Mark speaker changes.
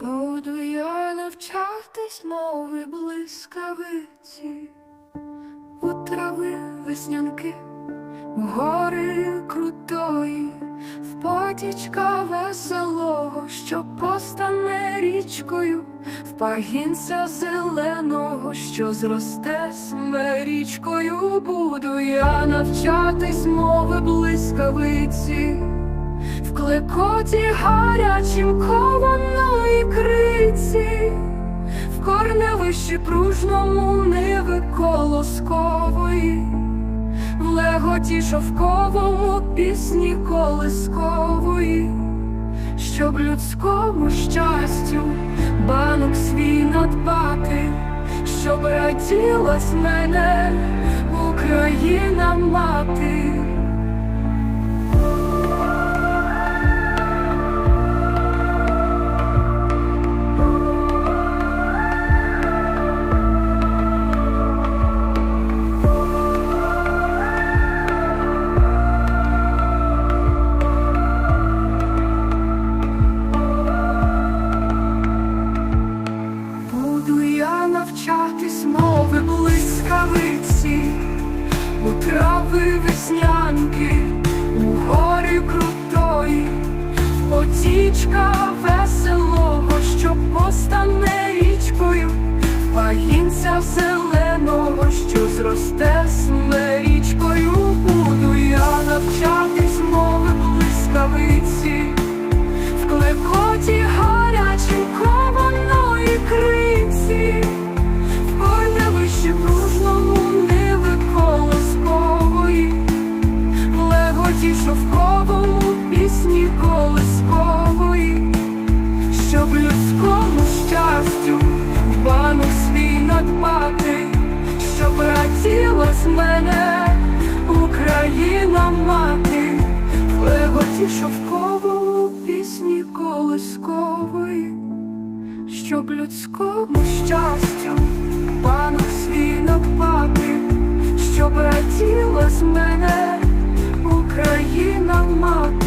Speaker 1: Буду я навчатись мови блискавиці, у трави веснянки, у гори крутої, в потічка веселого, що постане річкою, в пагінця зеленого, що зросте смерічкою, буду я навчатись мови блискавиці. В клекоті гарячим кованої корневищі пружному ниви колоскової, в леготі шовковому пісні колискової, щоб людському щастю банок свій надбати, щоб раділась мене Україна мати. Блискавиці, у трави веснянки, у горі крутої, потічка веселого, що постане річкою, пагінця зеленого, що зросте смерічкою, колискової, щоб людському щастю банок свій надбати, щоб раділа з мене Україна мати, леготі шовковому пісні колискової, щоб людському щастю банок свій надбати, щоб раділа з мене Україна мати.